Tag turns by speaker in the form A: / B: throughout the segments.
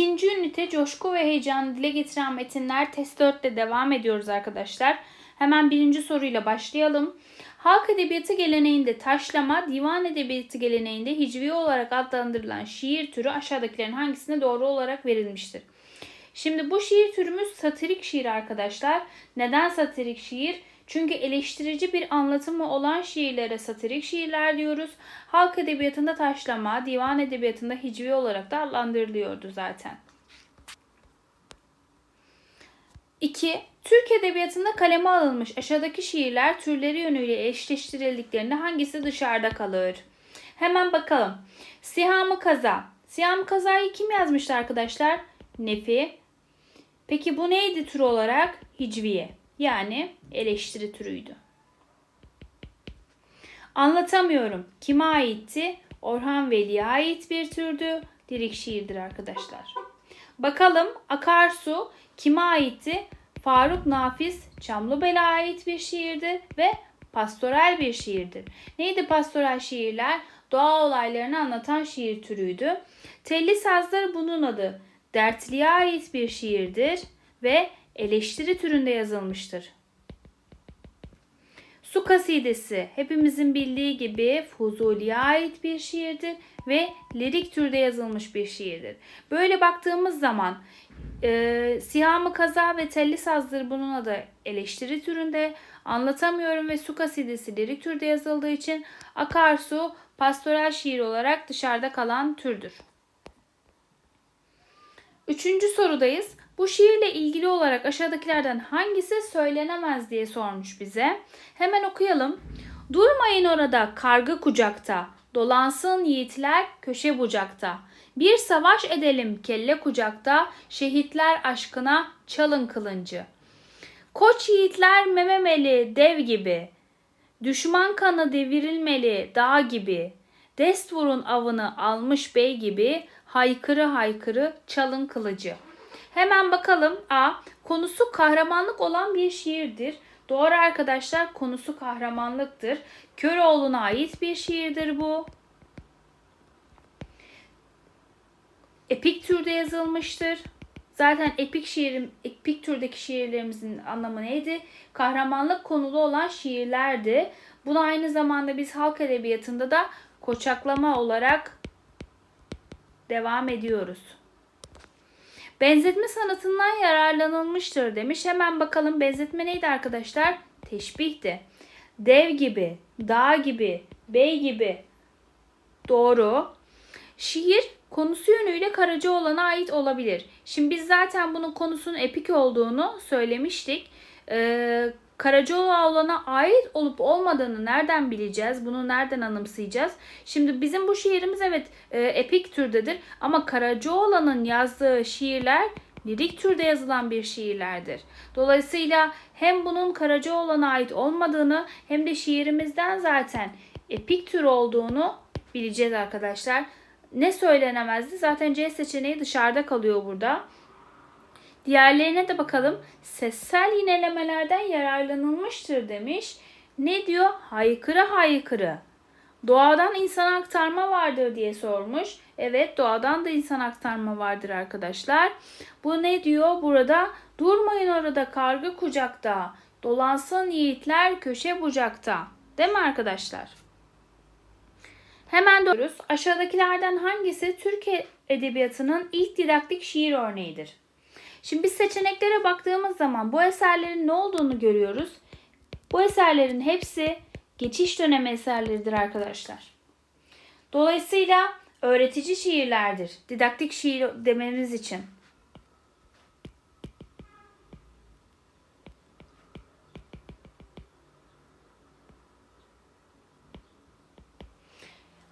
A: İkinci ünite coşku ve heyecanı dile getiren metinler test 4'te devam ediyoruz arkadaşlar. Hemen birinci soruyla başlayalım. Halk edebiyatı geleneğinde taşlama, divan edebiyatı geleneğinde hicvi olarak adlandırılan şiir türü aşağıdakilerin hangisine doğru olarak verilmiştir? Şimdi bu şiir türümüz satirik şiir arkadaşlar. Neden satirik şiir? Çünkü eleştirici bir anlatımı olan şiirlere satirik şiirler diyoruz. Halk edebiyatında taşlama, divan edebiyatında hicvi olarak da adlandırılıyordu zaten. 2. Türk edebiyatında kaleme alınmış aşağıdaki şiirler türleri yönüyle eşleştirildiklerinde hangisi dışarıda kalır? Hemen bakalım. Sihamı Kaza. Sihamı Kaza'yı kim yazmıştı arkadaşlar? Nefi. Peki bu neydi tür olarak? Hicviye. Yani eleştiri türüydü. Anlatamıyorum. Kime aitti? Orhan Veli'ye ait bir türdü. Lirik şiirdir arkadaşlar. Bakalım Akarsu kime aitti? Faruk Nafiz Çamlıbel'e ait bir şiirdir ve pastoral bir şiirdir. Neydi pastoral şiirler? Doğa olaylarını anlatan şiir türüydü. Telli Sazlar bunun adı. Dertliye ait bir şiirdir ve eleştiri türünde yazılmıştır. Su kasidesi hepimizin bildiği gibi Fuzuli'ye ait bir şiirdir ve lirik türde yazılmış bir şiirdir. Böyle baktığımız zaman e, Sihamı Kaza ve Telli Sazdır bunun adı eleştiri türünde. Anlatamıyorum ve Su kasidesi lirik türde yazıldığı için Akarsu pastoral şiir olarak dışarıda kalan türdür. Üçüncü sorudayız. Bu şiirle ilgili olarak aşağıdakilerden hangisi söylenemez diye sormuş bize. Hemen okuyalım. Durmayın orada kargı kucakta, dolansın yiğitler köşe bucakta. Bir savaş edelim kelle kucakta, şehitler aşkına çalın kılıncı. Koç yiğitler mememeli dev gibi, düşman kanı devirilmeli dağ gibi. Dest vurun avını almış bey gibi, haykırı haykırı çalın kılıcı. Hemen bakalım. A. Konusu kahramanlık olan bir şiirdir. Doğru arkadaşlar konusu kahramanlıktır. Köroğlu'na ait bir şiirdir bu. Epik türde yazılmıştır. Zaten epik şiirim, epik türdeki şiirlerimizin anlamı neydi? Kahramanlık konulu olan şiirlerdi. Bunu aynı zamanda biz halk edebiyatında da koçaklama olarak devam ediyoruz. Benzetme sanatından yararlanılmıştır demiş. Hemen bakalım benzetme neydi arkadaşlar? Teşbihti. Dev gibi, dağ gibi, bey gibi. Doğru. Şiir konusu yönüyle Karacaoğlan'a ait olabilir. Şimdi biz zaten bunun konusunun epik olduğunu söylemiştik. Ee, Karacaoğlan'a ait olup olmadığını nereden bileceğiz? Bunu nereden anımsayacağız? Şimdi bizim bu şiirimiz evet e, epik türdedir ama Karacaoğlan'ın yazdığı şiirler lirik türde yazılan bir şiirlerdir. Dolayısıyla hem bunun Karacaoğlan'a ait olmadığını hem de şiirimizden zaten epik tür olduğunu bileceğiz arkadaşlar. Ne söylenemezdi? Zaten C seçeneği dışarıda kalıyor burada. Diğerlerine de bakalım. Sessel yinelemelerden yararlanılmıştır demiş. Ne diyor? Haykırı haykırı. Doğadan insan aktarma vardır diye sormuş. Evet doğadan da insan aktarma vardır arkadaşlar. Bu ne diyor burada? Durmayın orada kargı kucakta. Dolansın yiğitler köşe bucakta. Değil mi arkadaşlar? Hemen diyoruz. Aşağıdakilerden hangisi Türkiye edebiyatının ilk didaktik şiir örneğidir? Şimdi biz seçeneklere baktığımız zaman bu eserlerin ne olduğunu görüyoruz. Bu eserlerin hepsi geçiş dönemi eserleridir arkadaşlar. Dolayısıyla öğretici şiirlerdir. Didaktik şiir dememiz için.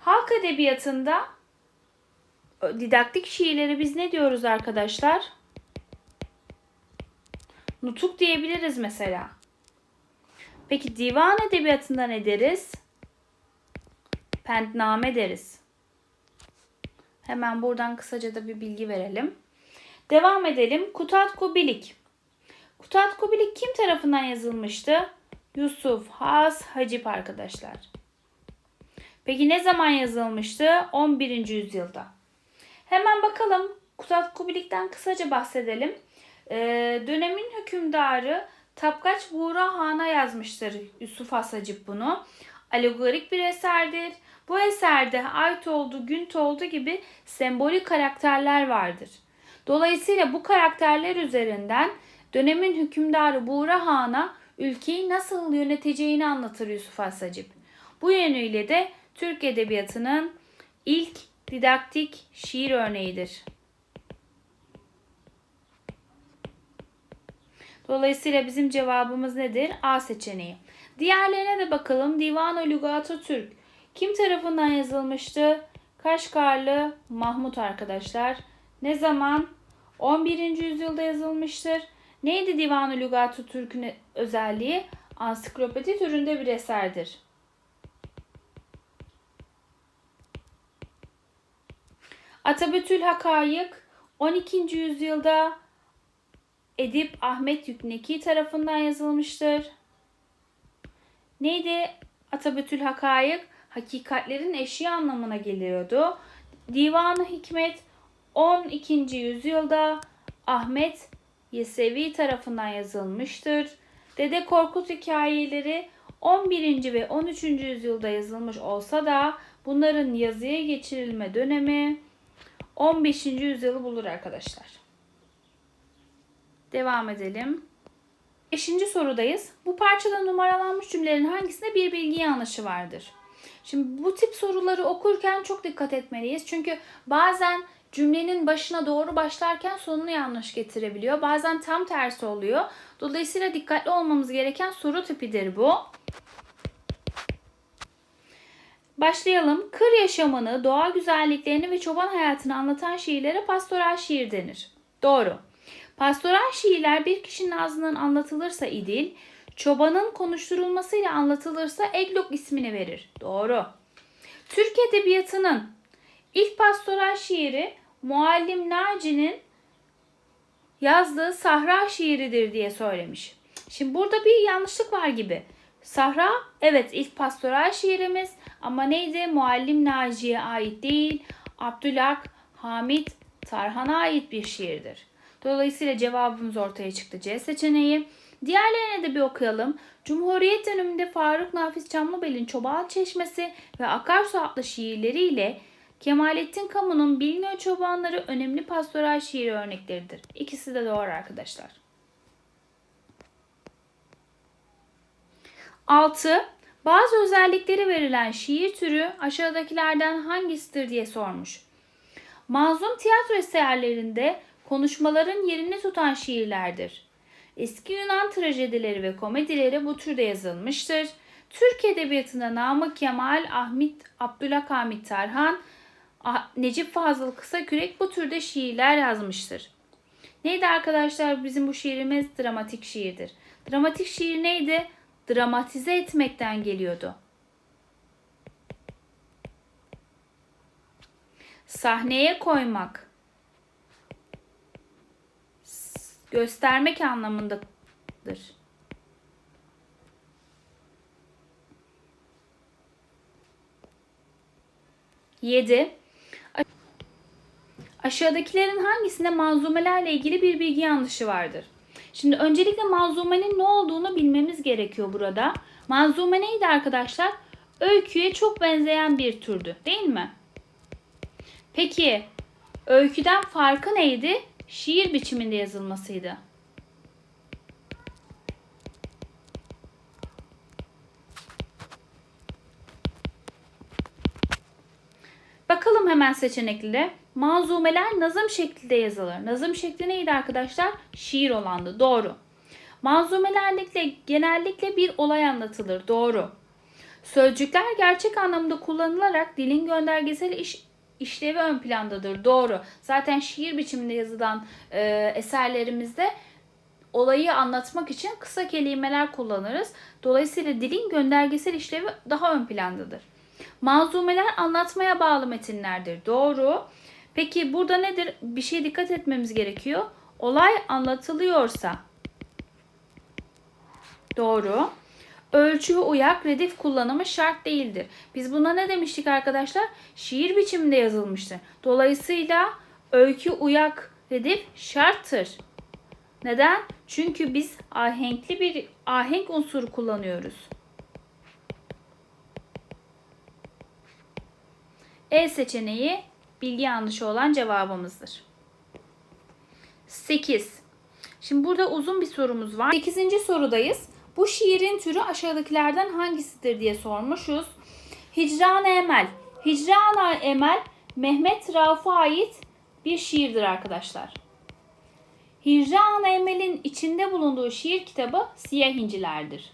A: Halk edebiyatında didaktik şiirleri biz ne diyoruz arkadaşlar? Nutuk diyebiliriz mesela. Peki divan edebiyatında ne deriz? Pentname deriz. Hemen buradan kısaca da bir bilgi verelim. Devam edelim. Kutat Kubilik. Kutat Kubilik kim tarafından yazılmıştı? Yusuf Has Hacip arkadaşlar. Peki ne zaman yazılmıştı? 11. yüzyılda. Hemen bakalım Kutat Kubilik'ten kısaca bahsedelim. Ee, dönemin hükümdarı Tapkaç Buğra Han'a yazmıştır Yusuf Hasacip bunu. Alegorik bir eserdir. Bu eserde Aytoldu, Güntoldu gibi sembolik karakterler vardır. Dolayısıyla bu karakterler üzerinden dönemin hükümdarı Buğra Han'a ülkeyi nasıl yöneteceğini anlatır Yusuf Hasacip. Bu yönüyle de Türk Edebiyatı'nın ilk didaktik şiir örneğidir. Dolayısıyla bizim cevabımız nedir? A seçeneği. Diğerlerine de bakalım. Divan-ı Lügat-ı Türk. Kim tarafından yazılmıştı? Kaşgarlı Mahmut arkadaşlar. Ne zaman? 11. yüzyılda yazılmıştır. Neydi Divan-ı Lügat-ı Türk'ün özelliği? Ansiklopedi türünde bir eserdir. Atabütül Hakayık 12. yüzyılda Edip Ahmet Yükneki tarafından yazılmıştır. Neydi Atabütül Hakayık? Hakikatlerin eşiği anlamına geliyordu. Divan-ı Hikmet 12. yüzyılda Ahmet Yesevi tarafından yazılmıştır. Dede Korkut hikayeleri 11. ve 13. yüzyılda yazılmış olsa da bunların yazıya geçirilme dönemi 15. yüzyılı bulur arkadaşlar. Devam edelim. Beşinci sorudayız. Bu parçada numaralanmış cümlelerin hangisinde bir bilgi yanlışı vardır? Şimdi bu tip soruları okurken çok dikkat etmeliyiz. Çünkü bazen cümlenin başına doğru başlarken sonunu yanlış getirebiliyor. Bazen tam tersi oluyor. Dolayısıyla dikkatli olmamız gereken soru tipidir bu. Başlayalım. Kır yaşamını, doğa güzelliklerini ve çoban hayatını anlatan şiirlere pastoral şiir denir. Doğru. Pastoral şiirler bir kişinin ağzından anlatılırsa idil, çobanın konuşturulmasıyla anlatılırsa eglok ismini verir. Doğru. Türk Edebiyatı'nın ilk pastoral şiiri Muallim Naci'nin yazdığı Sahra şiiridir diye söylemiş. Şimdi burada bir yanlışlık var gibi. Sahra evet ilk pastoral şiirimiz ama neydi? Muallim Naci'ye ait değil. Abdülhak Hamit Tarhan'a ait bir şiirdir. Dolayısıyla cevabımız ortaya çıktı C seçeneği. Diğerlerine de bir okuyalım. Cumhuriyet döneminde Faruk Nafiz Çamlıbel'in Çoban Çeşmesi ve Akarsu adlı şiirleriyle Kemalettin Kamu'nun Bilmiyor Çobanları önemli pastoral şiir örnekleridir. İkisi de doğru arkadaşlar. 6. Bazı özellikleri verilen şiir türü aşağıdakilerden hangisidir diye sormuş. Mazlum tiyatro eserlerinde konuşmaların yerini tutan şiirlerdir. Eski Yunan trajedileri ve komedileri bu türde yazılmıştır. Türk Edebiyatı'nda Namık Kemal, Ahmet Abdülhamit Tarhan, Necip Fazıl Kısakürek bu türde şiirler yazmıştır. Neydi arkadaşlar bizim bu şiirimiz? Dramatik şiirdir. Dramatik şiir neydi? Dramatize etmekten geliyordu. Sahneye koymak. Göstermek anlamındadır. Yedi. Aşağıdakilerin hangisinde manzumelerle ilgili bir bilgi yanlışı vardır? Şimdi öncelikle manzumenin ne olduğunu bilmemiz gerekiyor burada. Manzume neydi arkadaşlar? Öyküye çok benzeyen bir türdü değil mi? Peki öyküden farkı neydi? Şiir biçiminde yazılmasıydı. Bakalım hemen seçeneklere. Manzumeler nazım şeklinde yazılır. Nazım şekli neydi arkadaşlar? Şiir olandı. Doğru. Manzumelerle genellikle bir olay anlatılır. Doğru. Sözcükler gerçek anlamda kullanılarak dilin göndergesel iş, işlevi ön plandadır. Doğru. Zaten şiir biçiminde yazılan e, eserlerimizde olayı anlatmak için kısa kelimeler kullanırız. Dolayısıyla dilin göndergesel işlevi daha ön plandadır. Manzumeler anlatmaya bağlı metinlerdir. Doğru. Peki burada nedir? Bir şey dikkat etmemiz gerekiyor. Olay anlatılıyorsa. Doğru. Ölçüye uyak redif kullanımı şart değildir. Biz buna ne demiştik arkadaşlar? Şiir biçiminde yazılmıştır. Dolayısıyla öykü, uyak, redif şarttır. Neden? Çünkü biz ahenkli bir ahenk unsuru kullanıyoruz. E seçeneği bilgi yanlışı olan cevabımızdır. 8. Şimdi burada uzun bir sorumuz var. 8. sorudayız. Bu şiirin türü aşağıdakilerden hangisidir diye sormuşuz. Hicran-ı Emel. Hicran-ı Emel Mehmet Rauf'a ait bir şiirdir arkadaşlar. Hicran-ı Emel'in içinde bulunduğu şiir kitabı Siyah İnciler'dir.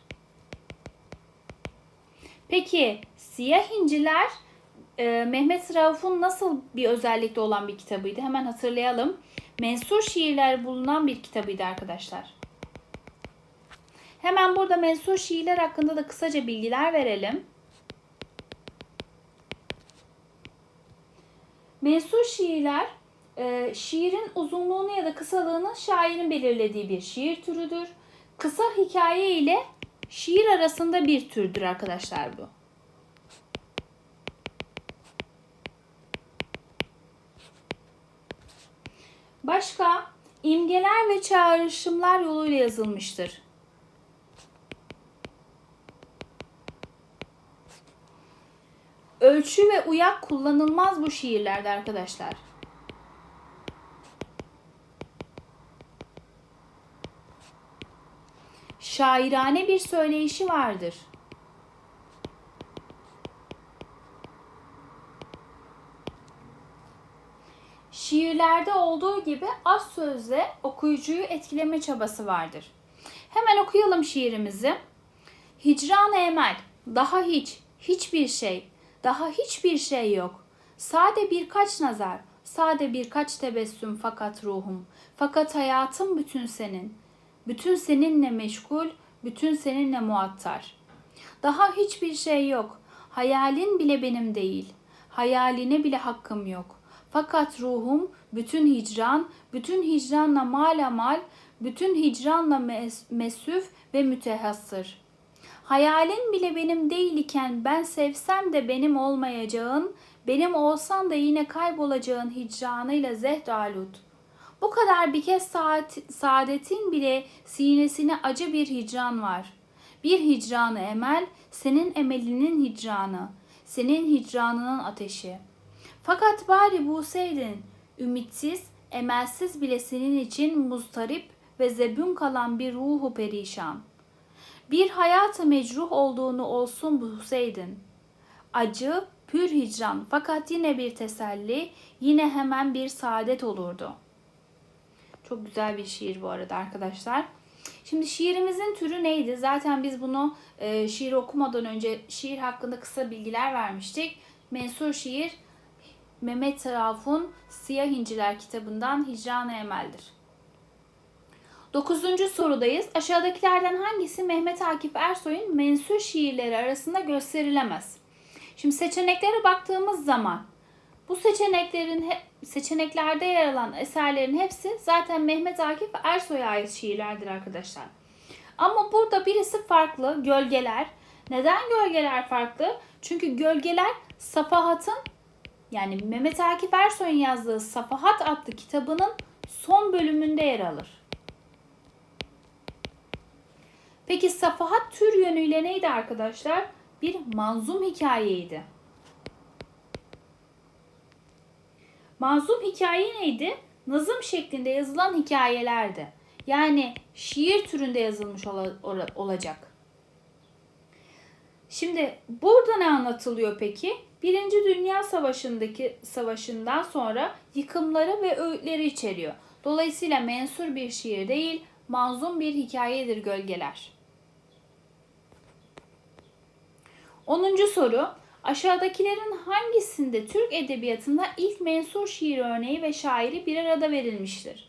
A: Peki Siyah İnciler e, Mehmet Rauf'un nasıl bir özellikte olan bir kitabıydı? Hemen hatırlayalım. Mensur şiirler bulunan bir kitabıydı arkadaşlar. Hemen burada mensur şiirler hakkında da kısaca bilgiler verelim. Mensur şiirler e, şiirin uzunluğunu ya da kısalığını şairin belirlediği bir şiir türüdür. Kısa hikaye ile şiir arasında bir türdür arkadaşlar bu. Başka imgeler ve çağrışımlar yoluyla yazılmıştır. Ölçü ve uyak kullanılmaz bu şiirlerde arkadaşlar. Şairane bir söyleyişi vardır. Şiirlerde olduğu gibi az sözle okuyucuyu etkileme çabası vardır. Hemen okuyalım şiirimizi. Hicran emel, daha hiç, hiçbir şey, daha hiçbir şey yok. Sade birkaç nazar, sade birkaç tebessüm fakat ruhum. Fakat hayatım bütün senin. Bütün seninle meşgul, bütün seninle muattar. Daha hiçbir şey yok. Hayalin bile benim değil. Hayaline bile hakkım yok. Fakat ruhum bütün hicran, bütün hicranla malamal, bütün hicranla mes- mesüf ve mütehassır. Hayalin bile benim değil iken ben sevsem de benim olmayacağın, benim olsan da yine kaybolacağın hicranıyla zehralut. Bu kadar bir kez saat, saadetin bile sinesine acı bir hicran var. Bir hicranı emel, senin emelinin hicranı, senin hicranının ateşi. Fakat bari bulsaydın, ümitsiz, emelsiz bile senin için muztarip ve zebün kalan bir ruhu perişan. Bir hayatı mecruh olduğunu olsun bulsaydın. Acı, pür hicran fakat yine bir teselli, yine hemen bir saadet olurdu. Çok güzel bir şiir bu arada arkadaşlar. Şimdi şiirimizin türü neydi? Zaten biz bunu e, şiir okumadan önce şiir hakkında kısa bilgiler vermiştik. Mensur şiir Mehmet Rauf'un Siyah İnciler kitabından Hicran-ı Emel'dir. Dokuzuncu sorudayız. Aşağıdakilerden hangisi Mehmet Akif Ersoy'un mensur şiirleri arasında gösterilemez? Şimdi seçeneklere baktığımız zaman bu seçeneklerin seçeneklerde yer alan eserlerin hepsi zaten Mehmet Akif Ersoy'a ait şiirlerdir arkadaşlar. Ama burada birisi farklı, gölgeler. Neden gölgeler farklı? Çünkü gölgeler Safahat'ın yani Mehmet Akif Ersoy'un yazdığı Safahat adlı kitabının son bölümünde yer alır. Peki Safahat tür yönüyle neydi arkadaşlar? Bir manzum hikayeydi. Manzum hikaye neydi? Nazım şeklinde yazılan hikayelerdi. Yani şiir türünde yazılmış ola, olacak. Şimdi burada ne anlatılıyor peki? Birinci Dünya Savaşı'ndaki savaşından sonra yıkımları ve öğütleri içeriyor. Dolayısıyla mensur bir şiir değil, manzum bir hikayedir gölgeler. 10. soru. Aşağıdakilerin hangisinde Türk edebiyatında ilk mensur şiir örneği ve şairi bir arada verilmiştir?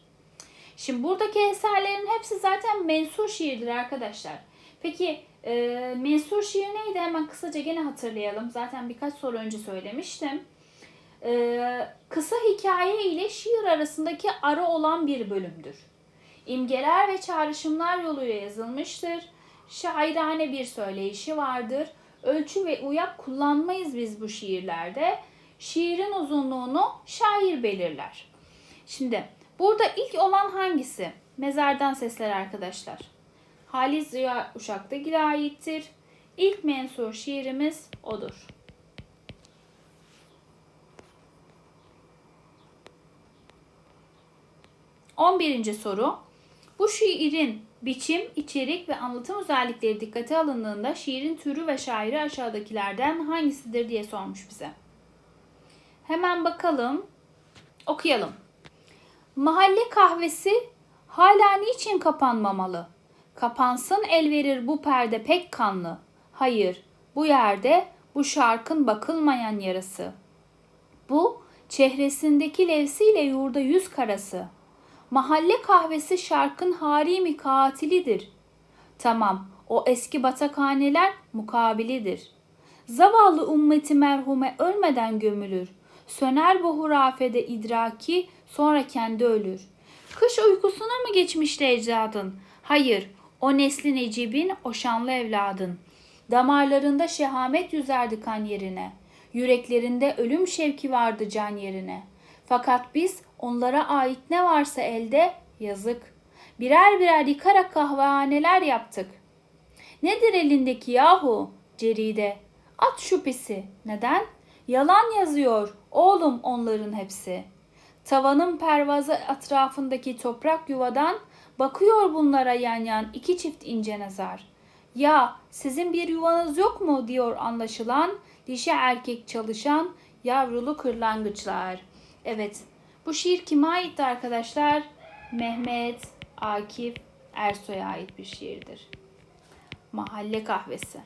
A: Şimdi buradaki eserlerin hepsi zaten mensur şiirdir arkadaşlar. Peki e, mensur şiir neydi? Hemen kısaca gene hatırlayalım. Zaten birkaç soru önce söylemiştim. E, kısa hikaye ile şiir arasındaki ara olan bir bölümdür. İmgeler ve çağrışımlar yoluyla yazılmıştır. Şairane bir söyleyişi vardır ölçü ve uyak kullanmayız biz bu şiirlerde. Şiirin uzunluğunu şair belirler. Şimdi burada ilk olan hangisi? Mezardan sesler arkadaşlar. Halis Ziya Uşak'tagil'e aittir. İlk mensur şiirimiz odur. On birinci soru. Bu şiirin biçim, içerik ve anlatım özellikleri dikkate alındığında şiirin türü ve şairi aşağıdakilerden hangisidir diye sormuş bize. Hemen bakalım. Okuyalım. Mahalle kahvesi hala niçin kapanmamalı? Kapansın el verir bu perde pek kanlı. Hayır, bu yerde bu şarkın bakılmayan yarası. Bu çehresindeki levsiyle yurda yüz karası. Mahalle kahvesi şarkın harimi katilidir. Tamam, o eski batakhaneler mukabilidir. Zavallı ümmeti merhume ölmeden gömülür. Söner bu hurafede idraki, sonra kendi ölür. Kış uykusuna mı geçmişti ecdadın? Hayır, o nesli Necib'in, o şanlı evladın. Damarlarında şehamet yüzerdi kan yerine. Yüreklerinde ölüm şevki vardı can yerine. Fakat biz onlara ait ne varsa elde yazık. Birer birer yıkarak kahvehaneler yaptık. Nedir elindeki yahu? Ceride. At şu pisi. Neden? Yalan yazıyor oğlum onların hepsi. Tavanın pervazı etrafındaki toprak yuvadan bakıyor bunlara yan yan iki çift ince nazar. Ya sizin bir yuvanız yok mu diyor anlaşılan dişi erkek çalışan yavrulu kırlangıçlar. Evet bu şiir kime aitti arkadaşlar? Mehmet Akif Ersoy'a ait bir şiirdir. Mahalle kahvesi.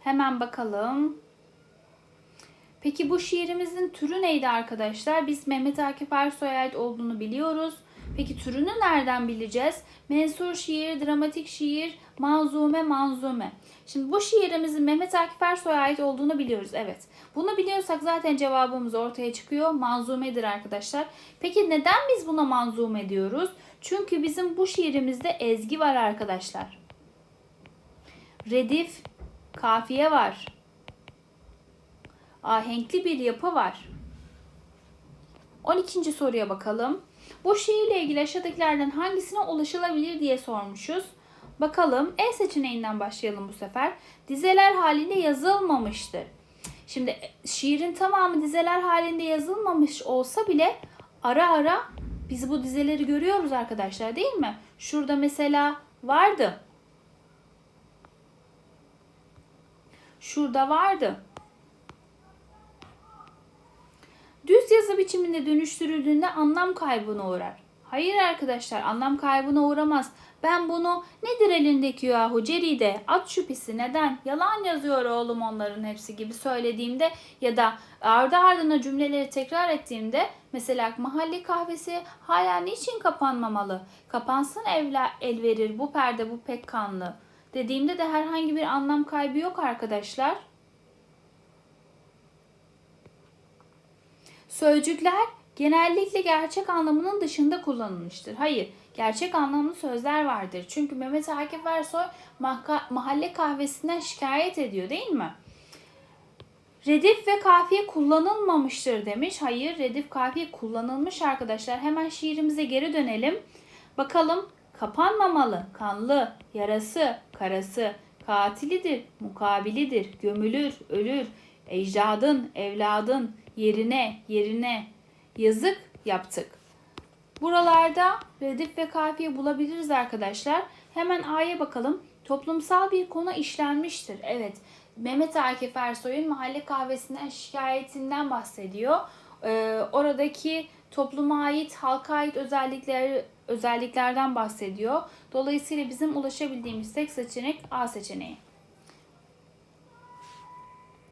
A: Hemen bakalım. Peki bu şiirimizin türü neydi arkadaşlar? Biz Mehmet Akif Ersoy'a ait olduğunu biliyoruz. Peki türünü nereden bileceğiz? Mensur şiir, dramatik şiir, manzume, manzume. Şimdi bu şiirimizin Mehmet Akif Ersoy'a ait olduğunu biliyoruz. Evet. Bunu biliyorsak zaten cevabımız ortaya çıkıyor. Manzumedir arkadaşlar. Peki neden biz buna manzume diyoruz? Çünkü bizim bu şiirimizde ezgi var arkadaşlar. Redif, kafiye var. Ahenkli bir yapı var. 12. soruya bakalım. Bu şiirle ilgili aşağıdakilerden hangisine ulaşılabilir diye sormuşuz. Bakalım E seçeneğinden başlayalım bu sefer. Dizeler halinde yazılmamıştır. Şimdi e, şiirin tamamı dizeler halinde yazılmamış olsa bile ara ara biz bu dizeleri görüyoruz arkadaşlar değil mi? Şurada mesela vardı. Şurada vardı. Düz yazı biçiminde dönüştürüldüğünde anlam kaybına uğrar. Hayır arkadaşlar anlam kaybına uğramaz. Ben bunu nedir elindeki yahu ceride at şüphesi neden yalan yazıyor oğlum onların hepsi gibi söylediğimde ya da ardı ardına cümleleri tekrar ettiğimde mesela mahalle kahvesi hala niçin kapanmamalı? Kapansın evla, el verir bu perde bu pek kanlı dediğimde de herhangi bir anlam kaybı yok arkadaşlar. Sözcükler genellikle gerçek anlamının dışında kullanılmıştır. Hayır, gerçek anlamlı sözler vardır. Çünkü Mehmet Akif Ersoy mahalle kahvesinden şikayet ediyor değil mi? Redif ve kafiye kullanılmamıştır demiş. Hayır, redif kafiye kullanılmış arkadaşlar. Hemen şiirimize geri dönelim. Bakalım kapanmamalı, kanlı, yarası, karası, katilidir, mukabilidir, gömülür, ölür, ecdadın, evladın, yerine, yerine yazık yaptık. Buralarda redif ve kafiye bulabiliriz arkadaşlar. Hemen A'ya bakalım. Toplumsal bir konu işlenmiştir. Evet. Mehmet Akif Ersoy'un mahalle kahvesinden şikayetinden bahsediyor. Ee, oradaki topluma ait, halka ait özellikleri özelliklerden bahsediyor. Dolayısıyla bizim ulaşabildiğimiz tek seçenek A seçeneği.